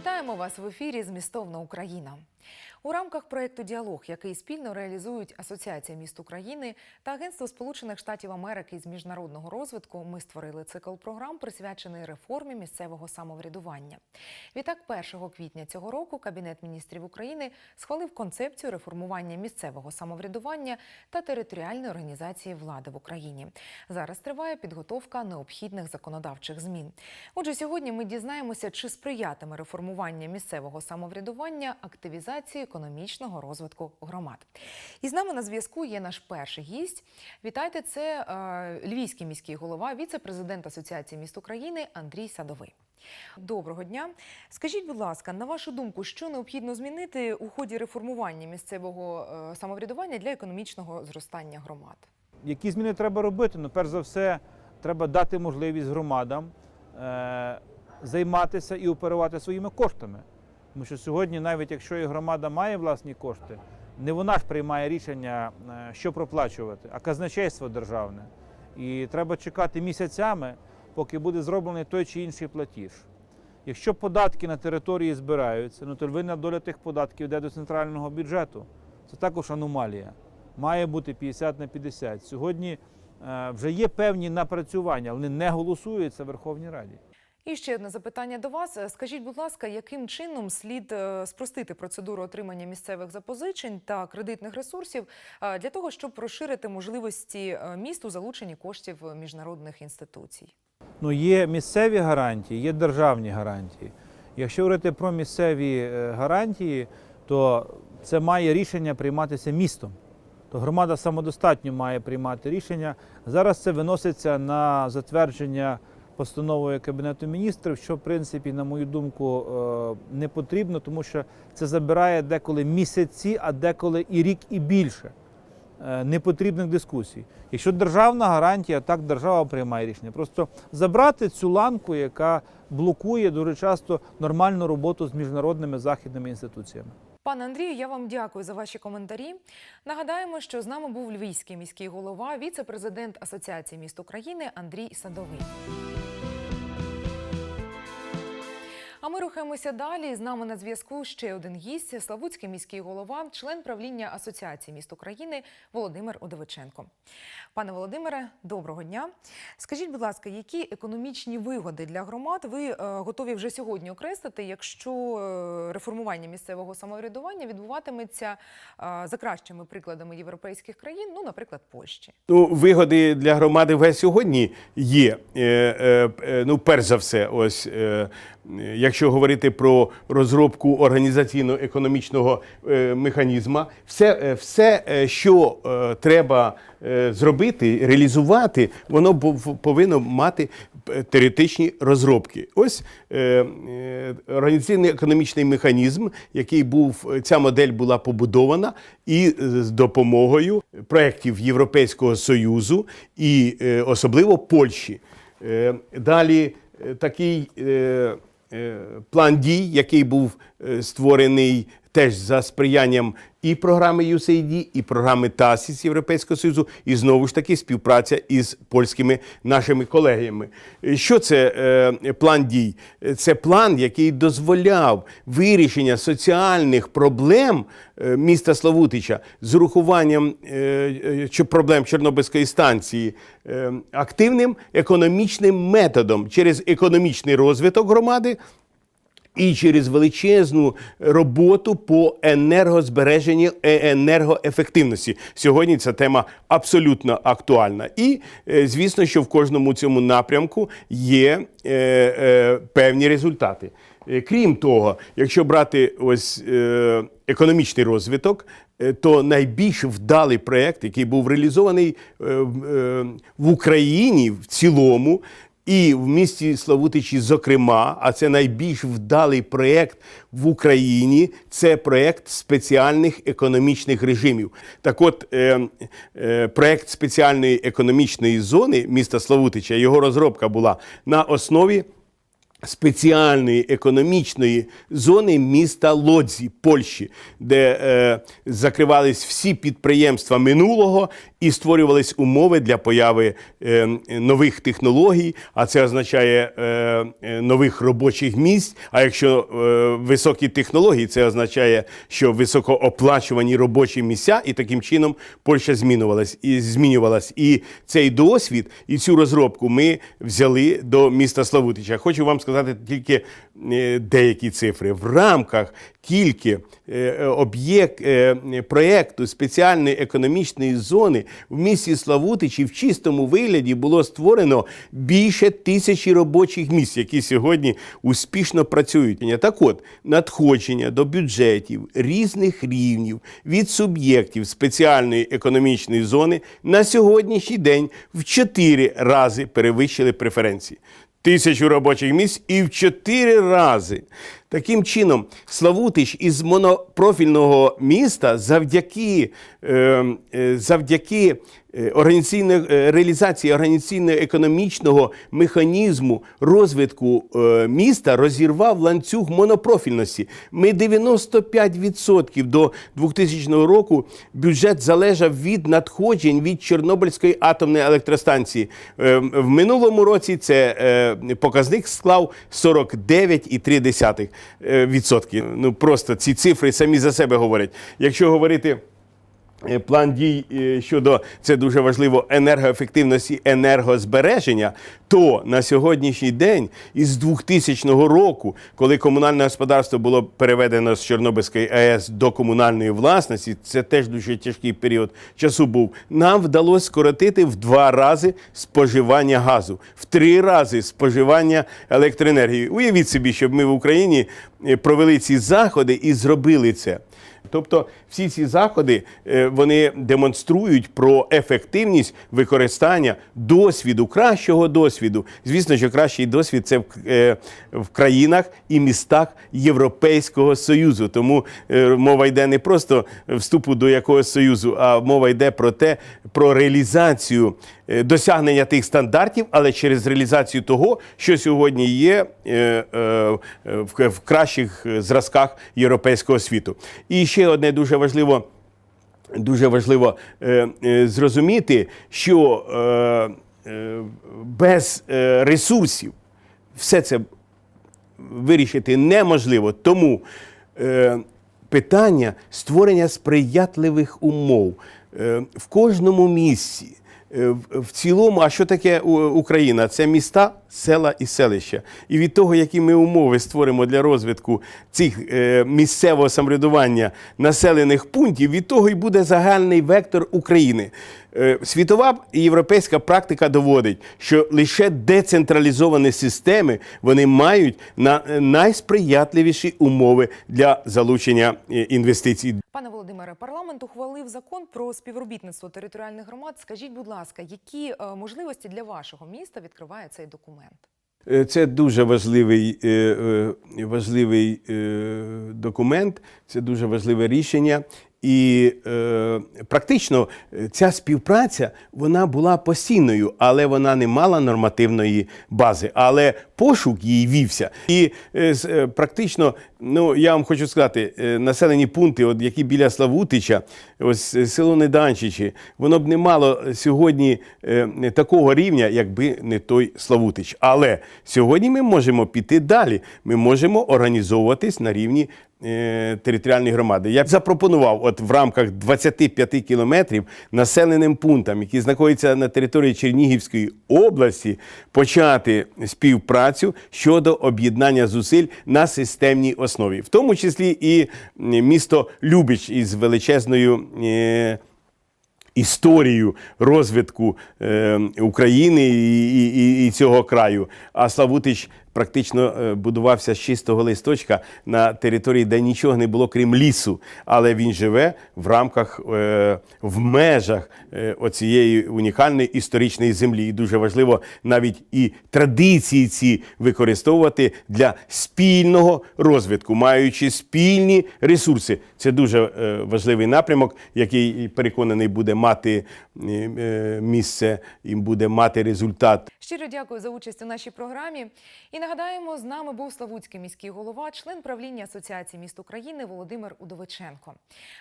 Вітаємо вас в ефірі Змістовна Україна. У рамках проєкту Діалог, який спільно реалізують Асоціація міст України та Агентство Сполучених Штатів Америки з міжнародного розвитку, ми створили цикл програм, присвячений реформі місцевого самоврядування. Відтак, 1 квітня цього року Кабінет міністрів України схвалив концепцію реформування місцевого самоврядування та територіальної організації влади в Україні. Зараз триває підготовка необхідних законодавчих змін. Отже, сьогодні ми дізнаємося, чи сприятиме реформування місцевого самоврядування активізації економічного розвитку громад. І з нами на зв'язку є наш перший гість. Вітайте, це е, львівський міський голова, віце-президент Асоціації міст України Андрій Садовий. Доброго дня. Скажіть, будь ласка, на вашу думку, що необхідно змінити у ході реформування місцевого е, самоврядування для економічного зростання громад? Які зміни треба робити? Ну, перш за все, треба дати можливість громадам е, займатися і оперувати своїми коштами. Тому що сьогодні, навіть якщо і громада має власні кошти, не вона ж приймає рішення, е, що проплачувати, а казначейство державне. І треба чекати місяцями, поки буде зроблений той чи інший платіж. Якщо податки на території збираються, ну то винна доля тих податків йде до центрального бюджету. Це також аномалія. Має бути 50 на 50. Сьогодні е, вже є певні напрацювання, вони не голосуються в Верховній Раді. І ще одне запитання до вас. Скажіть, будь ласка, яким чином слід е, спростити процедуру отримання місцевих запозичень та кредитних ресурсів е, для того, щоб розширити можливості е, міст у коштів міжнародних інституцій? Ну, є місцеві гарантії, є державні гарантії. Якщо говорити про місцеві гарантії, то це має рішення прийматися містом. То громада самодостатньо має приймати рішення. Зараз це виноситься на затвердження постановою Кабінету міністрів, що, в принципі, на мою думку, е, не потрібно, тому що це забирає деколи місяці, а деколи і рік, і більше е, непотрібних дискусій. Якщо державна гарантія, так держава приймає рішення. Просто забрати цю ланку, яка блокує дуже часто нормальну роботу з міжнародними західними інституціями. Пане Андрію, я вам дякую за ваші коментарі. Нагадаємо, що з нами був львівський міський голова, віце-президент Асоціації міст України Андрій Садовий. Ми рухаємося далі. З нами на зв'язку ще один гість Славутський міський голова, член правління Асоціації міст України Володимир Удовиченко. Пане Володимире, доброго дня. Скажіть, будь ласка, які економічні вигоди для громад ви е, готові вже сьогодні окреслити, якщо е, реформування місцевого самоврядування відбуватиметься е, за кращими прикладами європейських країн, ну, наприклад, Польщі? Ну, вигоди для громади вже сьогодні є. Ну, перш за все, ось е, якщо говорити про розробку організаційно-економічного е, механізму, все, е, все, е, що треба зробити, реалізувати, воно повинно мати теоретичні розробки. Ось організаційний економічний механізм, який був, ця модель була побудована, і з допомогою проєктів Європейського Союзу і особливо Польщі. Далі такий план дій, який був е, створений теж за сприянням і програми USAID, і програми ТАСІС Європейського Союзу, і знову ж таки співпраця із польськими нашими колегами. Е, Що це е, план дій? Е, Це план, який дозволяв вирішення соціальних проблем е, міста Славутича з урахуванням е, проблем Чорнобильської станції е, активним економічним методом через економічний розвиток громади і через величезну роботу по енергозбереженню е, енергоефективності. Сьогодні ця тема абсолютно актуальна. І е, звісно, що в кожному цьому напрямку є е, е, певні результати. Е, Крім того, якщо брати ось е, економічний розвиток, то найбільш вдалий проєкт, який був реалізований в Україні в цілому, і в місті Славутичі, зокрема, а це найбільш вдалий проєкт в Україні. Це проєкт спеціальних економічних режимів. Так от, е, е, проєкт спеціальної економічної зони міста Славутича, його розробка була на основі спеціальної економічної зони міста Лодзі, Польщі, де е, закривались всі підприємства минулого і створювались умови для появи е, нових технологій. А це означає е, е, нових робочих місць. А якщо е, високі технології, це означає, що високооплачувані робочі місця, і таким чином Польща змінювалась і змінювалась. І цей досвід і цю розробку ми взяли до міста Славутича. Хочу вам сказати тільки е, деякі цифри в рамках тільки е, об'єкт е, проєкту спеціальної економічної зони в місті Славутичі в чистому вигляді було створено більше тисячі робочих місць, які сьогодні успішно працюють. Так от, надходження до бюджетів різних рівнів від суб'єктів спеціальної економічної зони на сьогоднішній день в чотири рази перевищили преференції. Тисячу робочих місць і в чотири рази. Таким чином, Славутич із монопрофільного міста завдяки, е, е, завдяки е, е, реалізації організаційно-економічного механізму розвитку е, міста розірвав ланцюг монопрофільності. Ми 95% до 2000 року бюджет залежав від надходжень від Чорнобильської атомної електростанції. В минулому році це показник склав 49,3%. е. Ну просто ці цифри самі за себе говорять. Якщо говорити. Е, План дій е, щодо це дуже важливо енергоефективності енергозбереження. То на сьогоднішній день із 2000 року, коли комунальне господарство було переведено з Чорнобильської АЕС до комунальної власності, це теж дуже тяжкий період часу був. Нам вдалося скоротити в два рази споживання газу, в три рази споживання електроенергії. Уявіть собі, щоб ми в Україні е, провели ці заходи і зробили це. Тобто всі ці заходи е, вони демонструють про ефективність використання досвіду, кращого досвіду. Звісно, що кращий досвід це в, е, в країнах і містах Європейського Союзу. Тому е, мова йде не просто вступу до якогось союзу, а мова йде про те, про реалізацію досягнення тих стандартів, але через реалізацію того, що сьогодні є е, е, в, кращих е, зразках європейського світу. І ще одне дуже важливо. Дуже важливо е, е, зрозуміти, що е, е, без е, ресурсів все це вирішити неможливо. Тому е, питання створення сприятливих умов е, в кожному місці. Е, в- В цілому, а що таке Україна? Це міста, села і селища. І від того, які ми умови створимо для розвитку цих е, місцевого самоврядування населених пунктів, від того і буде загальний вектор України. Е, Світова і європейська практика доводить, що лише децентралізовані системи вони мають на е, найсприятливіші умови для залучення інвестицій. Пане Володимире, парламент ухвалив закон про співробітництво територіальних громад. Скажіть, будь ласка, які можливості для вашого міста відкриває цей документ? Е, Це дуже важливий, е, е, важливий документ, це дуже важливе рішення. І е, практично е, ця співпраця вона була постійною, але вона не мала нормативної бази. Але пошук її вівся. І е, е, практично, ну я вам хочу сказати, е, населені пункти, от які біля Славутича, ось е, село Неданчичі, воно б не мало сьогодні е, такого рівня, якби не той Славутич. Але сьогодні ми можемо піти далі. Ми можемо організовуватись на рівні е, територіальної громади. Я б запропонував, от в рамках 25 кілометрів населеним пунктам, які знаходяться на території Чернігівської області, почати співпрацю щодо об'єднання зусиль на системній основі, в тому числі і місто Любич із величезною. е, історію розвитку е, України і, і, і цього краю. А Славутич практично е, будувався з чистого листочка на території, де нічого не було, крім лісу. Але він живе в рамках, е, в межах е, оцієї унікальної історичної землі. І дуже важливо навіть і традиції ці використовувати для спільного розвитку, маючи спільні ресурси. Це дуже важливий напрямок, який переконаний буде мати місце, і буде мати результат. Щиро дякую за участь у нашій програмі. Нагадаємо, з нами був Славутський міський голова, член правління Асоціації міст України Володимир Удовиченко.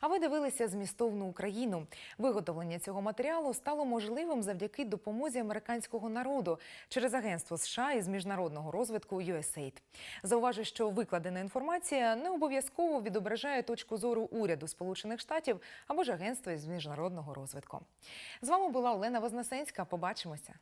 А ви дивилися змістовну Україну. Виготовлення цього матеріалу стало можливим завдяки допомозі американського народу через агентство США із міжнародного розвитку USAID. Зауважу, що викладена інформація не обов'язково відображає точку зору уряду Сполучених Штатів або ж агентства із міжнародного розвитку. З вами була Олена Вознесенська. Побачимося.